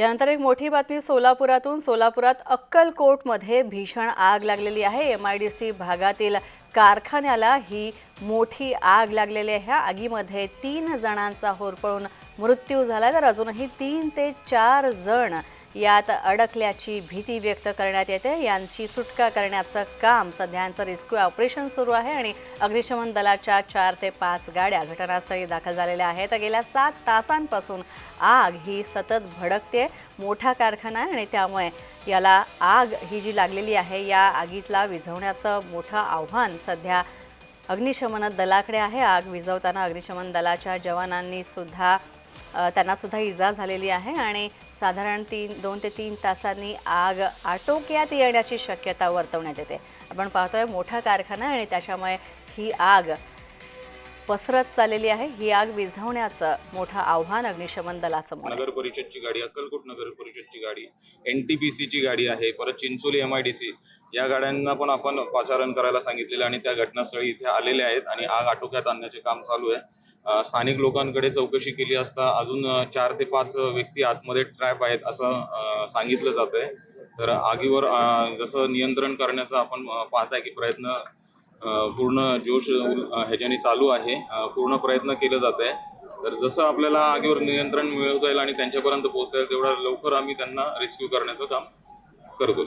यानंतर एक मोठी बातमी सोलापुरातून सोलापुरात अक्कलकोटमध्ये भीषण आग लागलेली आहे. एम आय डी सी भागातील कारखान्याला ही मोठी आग लागलेली आहे. ह्या आगीमध्ये तीन जणांचा होरपळून मृत्यू झाला तर अजूनही तीन ते चार जण यात अडकल्याची भीती व्यक्त करण्यात येते. यांची सुटका करण्याचं काम सध्या यांचं रेस्क्यू ऑपरेशन सुरू आहे आणि अग्निशमन दलाच्या चार ते पाच गाड्या घटनास्थळी दाखल झालेल्या आहेत. गेल्या सात तासांपासून आग ही सतत भडकते. मोठा कारखाना आहे आणि त्यामुळे याला आग ही जी लागलेली आहे या आगीतला विझवण्याचं मोठं आव्हान सध्या अग्निशमन दलाकडे आहे. आग विझवताना अग्निशमन दलाच्या जवानांनी सुद्धा त्यांनासुद्धा त्यांना सुद्धा इजा झालेली आहे आणि साधारण तीन दोन ते तीन तासांनी आग आटोक्यात येण्याची शक्यता वर्तवण्यात येते. आपण पाहतोय मोठा कारखाना आणि त्याच्यामुळे ही आग पसरत चाललेली आहे. ही आग विझवण्याचं मोठं आव्हान अग्निशमन दलासमोर नगर परिषदची गाडी अक्कलकोट नगर परिषदची गाडी एन टी पी सीची गाडी आहे परत Chincholi M I D C या गाड्यांना पण आपण पाचारण करायला सांगितलेलं आणि त्या घटनास्थळी इथे आलेले आहेत आणि आग आटोक्यात आणण्याचे काम चालू आहे. स्थानिक लोकांकडे चौकशी केली असता अजून चार ते पाच व्यक्ती आतमध्ये ट्रॅप आहेत असं सांगितलं जात आहे तर आगीवर जसं नियंत्रण करण्याचा आपण पाहताय की प्रयत्न पूर्ण जोश ह्याच्याने चालू आहे. पूर्ण प्रयत्न केलं जात आहे. तर जसं आपल्याला आगीवर नियंत्रण मिळवता येईल आणि त्यांच्यापर्यंत पोहोचता येईल तेवढा लवकर आम्ही त्यांना रेस्क्यू करण्याचं काम करतो.